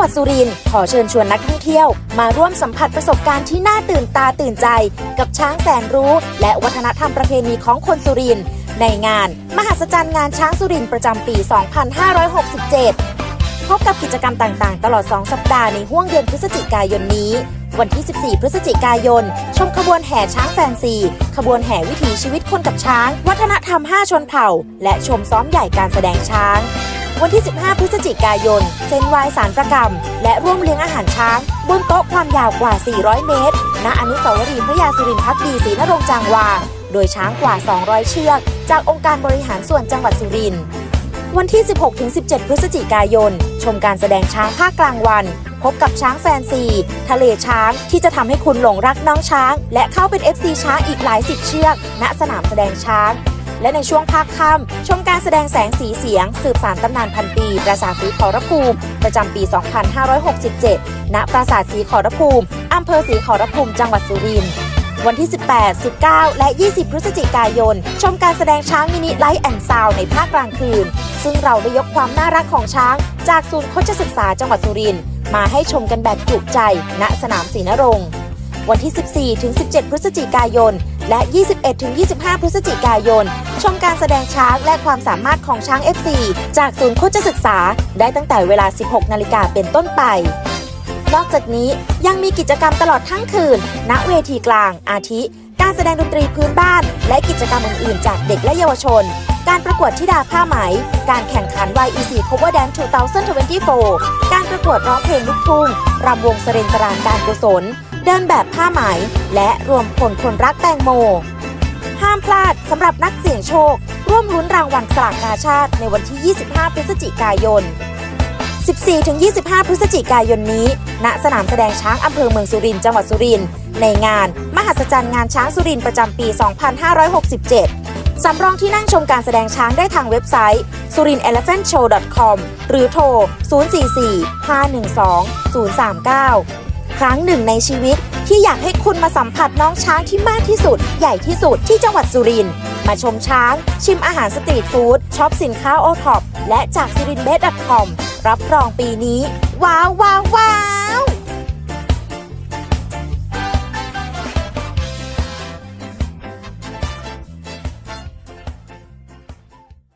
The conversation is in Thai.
หวัดสุรินทร์ขอเชิญชวนนักท่องเที่ยว มาร่วมสัมผัสประสบการณ์ที่น่าตื่นตาตื่นใจ กับช้างแสนรู้ และวัฒนธรรมประเพณีของคนสุรินทร์ในงาน มหัศจรรย์งานช้างสุรินทร์ประจำปี 2567 พบกับกิจกรรมต่างๆ ตลอด 2 สัปดาห์ในห้วงเดือนพฤศจิกายนนี้ วันที่ 14 พฤศจิกายน ชมขบวนแห่ช้างแฟนซี ขบวนแห่วิถีชีวิตคนกับช้าง วัฒนธรรม 5 ชนเผ่า และชมซ้อมใหญ่การแสดงช้าง วันที่ 15 พฤศจิกายนเซ็นวายสารประกรรม และร่วมเลี้ยงอาหารช้าง บนโต๊ะความยาวกว่า 400 เมตร ณ อนุสาวรีย์พระยาสุรินทร์พักดีศรีนรงจางวาง โดยช้างกว่า 200 เชือก จากองค์การบริหารส่วนจังหวัดสุรินทร์ วันที่ 16-17 พฤศจิกายน ชมการแสดงช้างภาคกลางวัน พบกับช้างแฟนซี ทะเลช้างที่จะทำให้คุณหลงรักน้องช้าง และเข้าเป็น FC ช้างอีกหลายสิบเชือก ณ สนามแสดงช้าง และในช่วงภาคค่ำชมการแสดงแสงสีเสียง สืบสานตำนานพันปี ปราสาทสีขอรภูมิ ประจำปี 2567 ณ ปราสาทสีขอรภูมิอำเภอสีขอรภูมิจังหวัดสุรินทร์วันที่ 18 19 และ 20 พฤศจิกายน ชมการแสดงช้างมินิไลท์แอนด์ซาวในภาคกลางคืน ซึ่งเราได้ยกความน่ารักของช้าง จากศูนย์โคชศึกษาจังหวัดสุรินทร์มาให้ชมกันแบบจุใจ ณ สนามศรีนรงค์วันที่ 14 ถึง 17 พฤศจิกายน และ 21-25 พฤศจิกายน ชมการแสดงช้างและความสามารถของช้าง FC จากศูนย์โคชศึกษา ได้ตั้งแต่เวลา 16 นาฬิกาเป็นต้นไป นอกจากนี้ยังมีกิจกรรมตลอดทั้งคืน ณ เวทีกลาง อาทิ การแสดงดนตรีพื้นบ้าน และกิจกรรมอื่นๆ จากเด็กและเยาวชนการประกวดธิดาผ้าไหม การแข่งขัน YEC Cover Dance 2024 การประกวดร้องเพลงลูกทุ่งรำวงเสเรนสรานการกุศล เดินแบบผ้าไหม และรวมพลคนรักแตงโม ห้ามพลาดสำหรับนักเสี่ยงโชค ร่วมลุ้นรางวัลสลากกาชาติในวันที่ 25 พฤศจิกายน 14-25 พฤศจิกายนนี้ ณ สนามแสดงช้างอำเภอเมืองสุรินทร์จังหวัดสุรินทร์ในงาน มหัศจรรย์งานช้างสุรินทร์ประจำปี 2567 สำรองที่นั่งชมการแสดงช้างได้ทางเว็บไซต์ surinelephant.show.com หรือโทร 044-512-039 ครั้งหนึ่งในชีวิตที่อยากให้คุณมาสัมผัสน้องช้างที่มากที่สุด ใหญ่ที่สุดที่จังหวัดสุรินทร์มาชมช้าง ชิมอาหารสตรีทฟู้ดช็อปสินค้าโอท็อปและจากสุรินเบส .com รับรองปีนี้ ว้าวว้าวว้าว